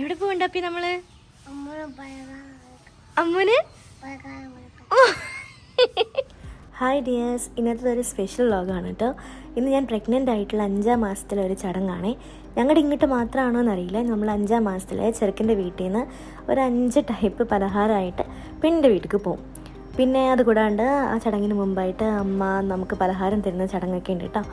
എവിടെ പോകണ്ടപ്പി നമ്മൾ? അമ്മ പറയാ അമ്മന്? Hi dears. ഇന്നത്തെ ഒരു സ്പെഷ്യൽ വ്ളോഗാണ് കേട്ടോ. ഇന്ന് ഞാൻ പ്രഗ്നന്റ് ആയിട്ടുള്ള അഞ്ചാം മാസത്തിലെ ഒരു ചടങ്ങാണ്. ഞങ്ങളുടെ ഇങ്ങോട്ട് മാത്രമാണോ എന്നറിയില്ല. നമ്മൾ അഞ്ചാം മാസത്തിലെ ചെറുക്കന്റെ വീട്ടിൽ നിന്ന് ഒരു അഞ്ച് ടൈപ്പ് പലഹാരമായിട്ട് പെണ്ണിന്റെ വീട്ടിലേക്ക് പോകും പിന്നെ അതുകൂടാണ്ട് ആ ചടങ്ങിന് മുമ്പായിട്ട് അമ്മ നമുക്ക് പലഹാരം തരുന്ന ചടങ്ങൊക്കെ ഉണ്ട് കേട്ടോ.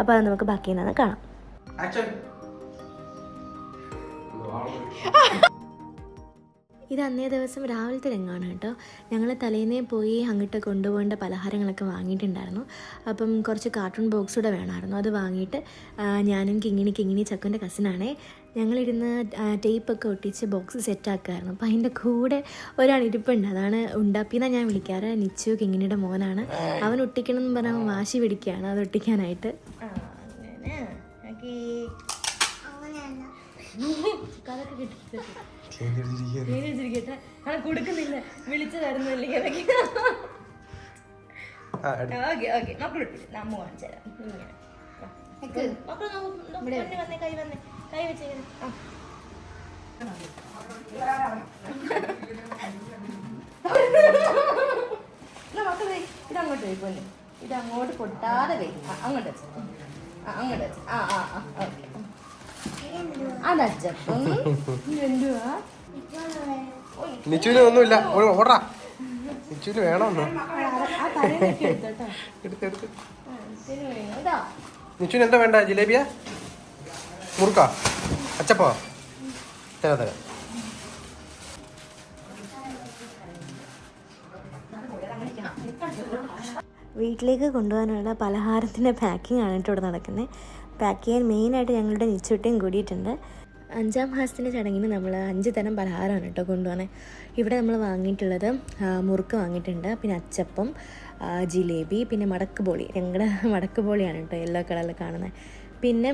അപ്പോൾ അത് നമുക്ക് ബാക്കി നിന്ന് കാണാം. ഇത് അന്നേ ദിവസം രാവിലത്തെ രംഗമാണ് കേട്ടോ. ഞങ്ങൾ തലേന്നേ പോയി അങ്ങോട്ട് കൊണ്ടുപോകേണ്ട പലഹാരങ്ങളൊക്കെ വാങ്ങിയിട്ടുണ്ടായിരുന്നു. അപ്പം കുറച്ച് കാർട്ടൂൺ ബോക്സ് കൂടെ വേണമായിരുന്നു. അത് വാങ്ങിയിട്ട് ഞാനും കിങ്ങിണി കിങ്ങിണി ചക്കുന്റെ കസിനാണേ ഞങ്ങളിരുന്ന് ടേപ്പൊക്കെ ഒട്ടിച്ച് ബോക്സ് സെറ്റാക്കുമായിരുന്നു അപ്പം അതിന്റെ കൂടെ ഒരാൾ ഇരിപ്പുണ്ട്. അതാണ് ഉണ്ടാപ്പിന്നാണ് ഞാൻ വിളിക്കാറ്. നിച്ചു കിങ്ങിണിയുടെ മോനാണ്. അവൻ ഒട്ടിക്കണം എന്ന് പറഞ്ഞാൽ വാശി പിടിക്കുകയാണ്. അത് ഒട്ടിക്കാനായിട്ട്. കൊടുക്കുന്നില്ല. വിളിച്ചു തരുന്നില്ല ഓക്കെ ഓക്കെ. മക്കൾ നമ്മ കാണിച്ചു തരാം ഇങ്ങനെ. മക്കൾ വന്നേ കൈ വന്നേ. കൈ ആ. മക്കളെ ഇതങ്ങോട്ട് പോയി പോലെ ഇതങ്ങോട്ട് പൊട്ടാതെ പോയി അങ്ങോട്ട് വെച്ചു. അങ്ങോട്ട് വെച്ചു. ആ ആ ആ ഓക്കെ. അതച്ചപ്പം നിച്ചുവിന് ഒന്നുമില്ല. ഓടാ. നിച്ചുവിന് വേണമെന്ന് എടുത്തെടുത്ത് നിച്ചുവിന് എന്താ വേണ്ട? ജിലേബിയ? മുറുക്ക? അച്ചപ്പോ? തരാം തരാം. വീട്ടിലേക്ക് കൊണ്ടുപോകാനുള്ള പലഹാരത്തിന്റെ പാക്കിംഗ് ആണ് ഇവിടെ നടക്കുന്നത്. പാക്ക് ചെയ്യാൻ മെയിനായിട്ട് ഞങ്ങളുടെ നിച്ചുട്ടിയും കൂടിയിട്ടുണ്ട്. അഞ്ചാം മാസത്തിന്റെ ചടങ്ങിന് നമ്മൾ അഞ്ച് തരം പലഹാരമാണ് കേട്ടോ കൊണ്ടുപോകുന്നത്. ഇവിടെ നമ്മൾ വാങ്ങിയിട്ടുള്ളത് മുറുക്ക് വാങ്ങിയിട്ടുണ്ട് പിന്നെ അച്ചപ്പം ജിലേബി പിന്നെ മടക്ക് ബോളി. ഞങ്ങളുടെ മടക്ക് ബോളിയാണ് കേട്ടോ യെല്ലോ കളറിൽ കാണുന്നത്. പിന്നെ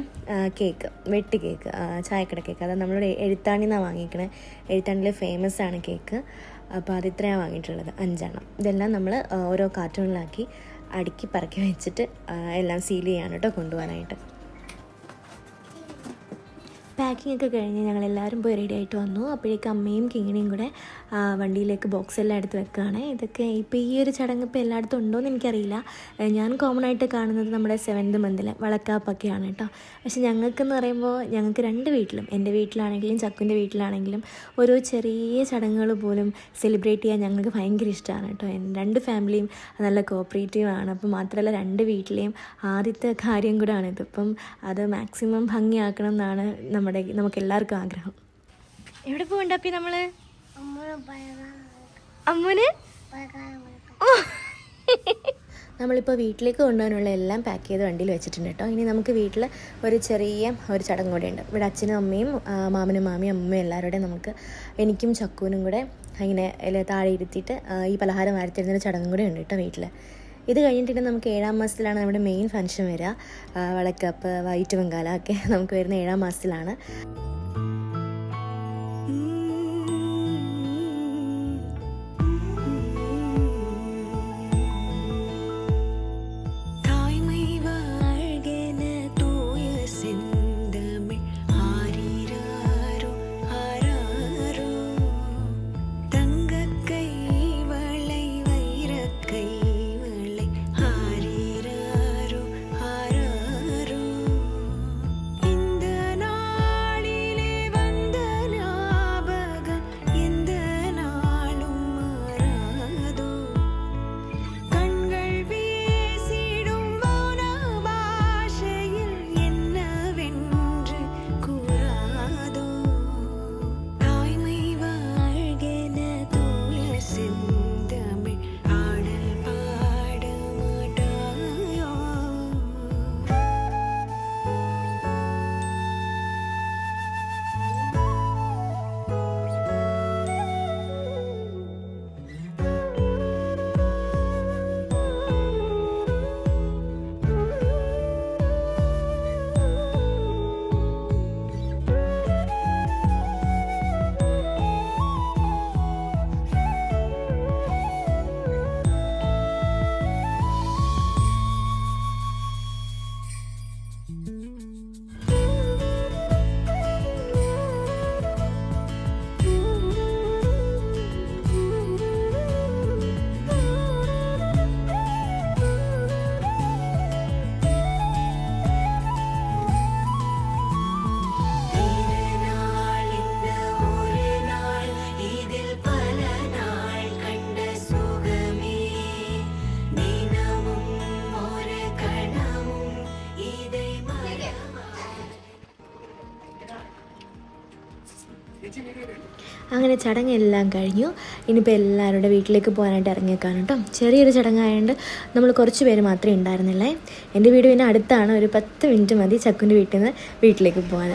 കേക്ക് വെട്ടി കേക്ക് ചായക്കട കേക്ക് അത് നമ്മളുടെ എഴുത്താണിന്നാണ് വാങ്ങിക്കണേ എഴുത്താണിലെ ഫേമസ് ആണ് കേക്ക് അപ്പോൾ അത് ഇത്രയാണ് വാങ്ങിയിട്ടുള്ളത്. അഞ്ചെണ്ണം. ഇതെല്ലാം നമ്മൾ ഓരോ കാർട്ടൂണിലാക്കി അടുക്കി പറക്കി വെച്ചിട്ട് എല്ലാം സീൽ ചെയ്യാണ് കേട്ടോ കൊണ്ടുപോകാനായിട്ട്. പാക്കിംഗ് ഒക്കെ കഴിഞ്ഞ് ഞങ്ങൾ എല്ലാവരും പോയി റെഡി ആയിട്ട് വന്നു. അപ്പോഴേക്കും അമ്മയും കിങ്ങിണിയും കൂടെ വണ്ടിയിലേക്ക് ബോക്സ് എല്ലാം എടുത്ത് വെക്കുകയാണ്. ഇതൊക്കെ ഇപ്പോൾ ഈ ഒരു ചടങ്ങ് ഇപ്പോൾ എല്ലായിടത്തും ഉണ്ടോയെന്ന് എനിക്കറിയില്ല. ഞാൻ കോമൺ ആയിട്ട് കാണുന്നത് നമ്മുടെ സെവൻത് മന്തിലെ വളക്കാപ്പൊക്കെയാണ് കേട്ടോ. പക്ഷെ ഞങ്ങൾക്കെന്ന് പറയുമ്പോൾ ഞങ്ങൾക്ക് രണ്ട് വീട്ടിലും എന്റെ വീട്ടിലാണെങ്കിലും ചക്കുന്റെ വീട്ടിലാണെങ്കിലും ഓരോ ചെറിയ ചടങ്ങുകൾ പോലും സെലിബ്രേറ്റ് ചെയ്യാൻ ഞങ്ങൾക്ക് ഭയങ്കര ഇഷ്ടമാണ് കേട്ടോ. രണ്ട് ഫാമിലിയും നല്ല കോപ്പറേറ്റീവ് ആണ്. അപ്പോൾ മാത്രമല്ല രണ്ട് വീട്ടിലെയും ആദ്യത്തെ കാര്യം കൂടെയാണ് ഇതിപ്പം അത് മാക്സിമം ഭംഗിയാക്കണം എന്നാണ് നമ്മുടെ നമുക്ക് എല്ലാവർക്കും ആഗ്രഹം. എവിടെ പോകണ്ടപ്പി പറയാ അമ്മന്? നമ്മളിപ്പോൾ വീട്ടിലേക്ക് കൊണ്ടുപോകാനുള്ള എല്ലാം പാക്ക് ചെയ്ത് വണ്ടിയിൽ വെച്ചിട്ടുണ്ട് കേട്ടോ. ഇനി നമുക്ക് വീട്ടിൽ ഒരു ചെറിയ ഒരു ചടങ്ങ് കൂടെ ഉണ്ട് ഇവിടെ അച്ഛനും അമ്മയും മാമനും മാമിയും അമ്മയും എല്ലാവരുടെയും നമുക്ക് എനിക്കും ചക്കൂനും കൂടെ ഇങ്ങനെ താഴെ ഇരുത്തിയിട്ട് ഈ പലഹാരം വാരിത്തരുന്നൊരു ചടങ്ങും കൂടെ ഉണ്ട് കേട്ടോ വീട്ടിൽ ഇത് കഴിഞ്ഞിട്ട് നമുക്ക് ഏഴാം മാസത്തിലാണ് നമ്മുടെ മെയിൻ ഫംഗ്ഷൻ വരിക. വളക്കപ്പ് വൈറ്റ് ബംഗാല ഒക്കെ നമുക്ക് വരുന്ന ഏഴാം മാസത്തിലാണ്. അങ്ങനെ ചടങ്ങെല്ലാം കഴിഞ്ഞു. ഇനിയിപ്പോൾ എല്ലാവരുടെ വീട്ടിലേക്ക് പോകാനായിട്ട് ഇറങ്ങിയേക്കാണ് കേട്ടോ. ചെറിയൊരു ചടങ്ങായതുകൊണ്ട് നമ്മൾ കുറച്ച് പേര് മാത്രമേ ഉണ്ടായിരുന്നില്ലേ എന്റെ വീട് പിന്നെ അടുത്താണ്. ഒരു പത്ത് മിനിറ്റ് മതി ചക്കുന്റെ വീട്ടിൽ നിന്ന് വീട്ടിലേക്ക് പോകാൻ.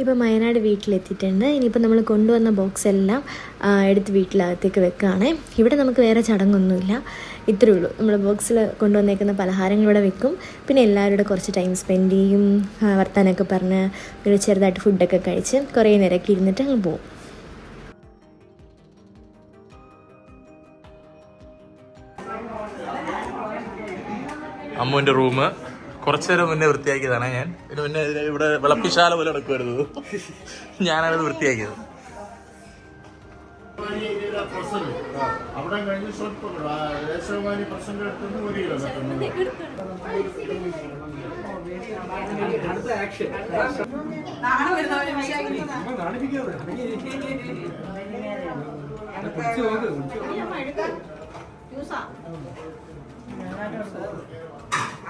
ഇപ്പോൾ വയനാട് വീട്ടിലെത്തിയിട്ടുണ്ട്. ഇനിയിപ്പോൾ നമ്മൾ കൊണ്ടുവന്ന ബോക്സ് എല്ലാം എടുത്ത് വീട്ടിലകത്തേക്ക് വെക്കുകയാണ്. ഇവിടെ നമുക്ക് വേറെ ചടങ്ങൊന്നുമില്ല. ഇത്രേ ഉള്ളൂ. നമ്മൾ ബോക്സിൽ കൊണ്ടുവന്നേക്കുന്ന പലഹാരങ്ങൾ ഇവിടെ വെക്കും. പിന്നെ എല്ലാവരുടെ കുറച്ച് ടൈം സ്പെൻഡ് ചെയ്യും. വർത്താനൊക്കെ പറഞ്ഞ് ഒരു ചെറുതായിട്ട് ഫുഡൊക്കെ കഴിച്ച് കുറേ നേരമൊക്കെ ഇരുന്നിട്ട് അങ്ങ് പോകും അമ്മുവിന്റെ റൂം കുറച്ചു നേരം മുന്നേ വൃത്തിയാക്കിയതാണ് ഞാൻ. ഇതിന് മുന്നേ ഇവിടെ വിളപ്പിശാല പോലെ നടക്കുമായിരുന്നു ഞാനത് വൃത്തിയാക്കിയത്. അവിടെ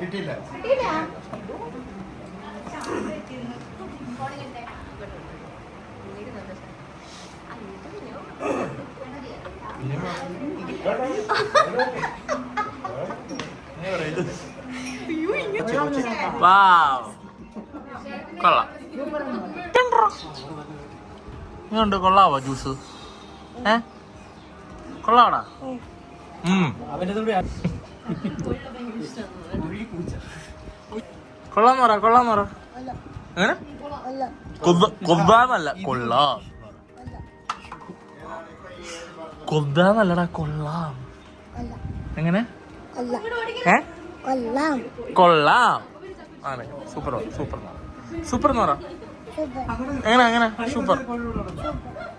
കിട്ടിയില്ല കൊള്ളാം. ഇങ്ങോട്ട് കൊള്ളാവോ ജ്യൂസ് ഏ? കൊള്ളാവടാ ഉം. കൊള്ളാന്ന് പറ കൊള്ളാന്ന് പറ. എങ്ങനെ കൊബ്ബാന്നല്ല കൊള്ളാം. കൊല്ലാന്നല്ലടാ കൊള്ളാം. എങ്ങനെ? കൊള്ളാം. ആണ് സൂപ്പർ സൂപ്പർ സൂപ്പർ എന്ന് പറ. എങ്ങനെ എങ്ങനെ? സൂപ്പർ.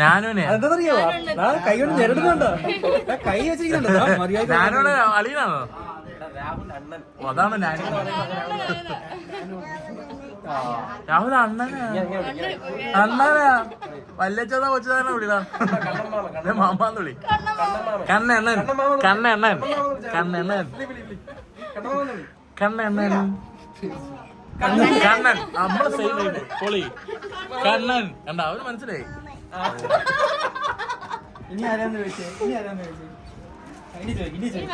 ഞാനൂനെ കൈ കൊണ്ട് ഞെരടുന്നുണ്ടോ? കൈ വെച്ചിരിക്കുന്നുണ്ടോ? ഞാനൂടെ അളിയനാണോ? അതാണ് ഞാൻ രാഹുൽ അണ്ണനാ. അണ്ണനാ. വല്യച്ചതാ കൊച്ചതാണോ വിളിടാ. മാമാന്ന് വിളി. കണ്ണെണ്ണൻ. കണ്ണെണ്ണൻ. കണ്ണെണ്ണൻ. കണ്ണെണ്ണൻ. കണ്ണൻ. നമ്മളെ സെയിം പൊളി. കണ്ണൻ. കണ്ട അവന് മനസ്സിലായി. ഇനി ആരാന്ന് ചോദിച്ചേ? ഇനി ആരാന്ന് ചോദിച്ചേ? ഇനി ചോദിക്കും ഇനി ചോദിക്കും.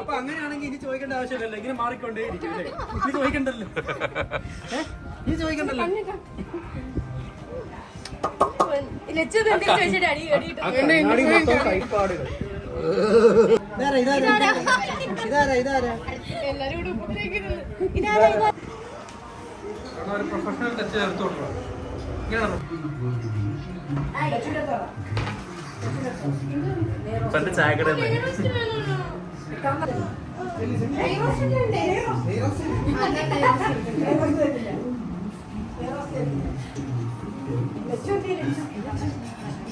അപ്പൊ അങ്ങനെയാണെങ്കിൽ ഇനി ചോദിക്കേണ്ട ആവശ്യമില്ലല്ലോ. ഇങ്ങനെ മാറിക്കൊണ്ടേ ഇനി ചോദിക്കണ്ടല്ലോ ഇനി ചോദിക്കണ്ടല്ലോ. ഏ? ഇനി ചോദിക്കണ്ടല്ലോ. അടി മൊത്തം കൈപ്പാടുകൾ. ഇതാരാ ഇതാരാ? ഇതാരാ? ഇതാരാ ഒരു പ്രൊഫഷണൽ ടച്ച് ചേർത്ത് കൊടുക്കണം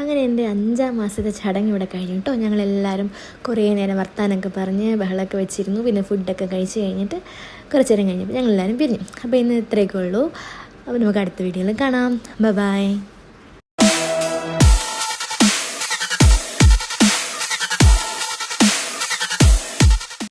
അങ്ങനെ എന്റെ അഞ്ചാം മാസത്തെ ചടങ്ങ് ഇവിടെ കഴിഞ്ഞു കേട്ടോ. ഞങ്ങളെല്ലാവരും കുറേ നേരം വർത്താനമൊക്കെ പറഞ്ഞ് ബഹളമൊക്കെ വെച്ചിരുന്നു. പിന്നെ ഫുഡൊക്കെ കഴിച്ച് കഴിഞ്ഞിട്ട് കുറച്ച് നേരം കഴിഞ്ഞപ്പോൾ ഞങ്ങളെല്ലാവരും പിരിഞ്ഞു. അപ്പോൾ ഇന്ന് ഇത്രയൊക്കെ ഉള്ളൂ. അപ്പോൾ നമുക്ക് അടുത്ത വീഡിയോയിൽ കാണാം. ബൈ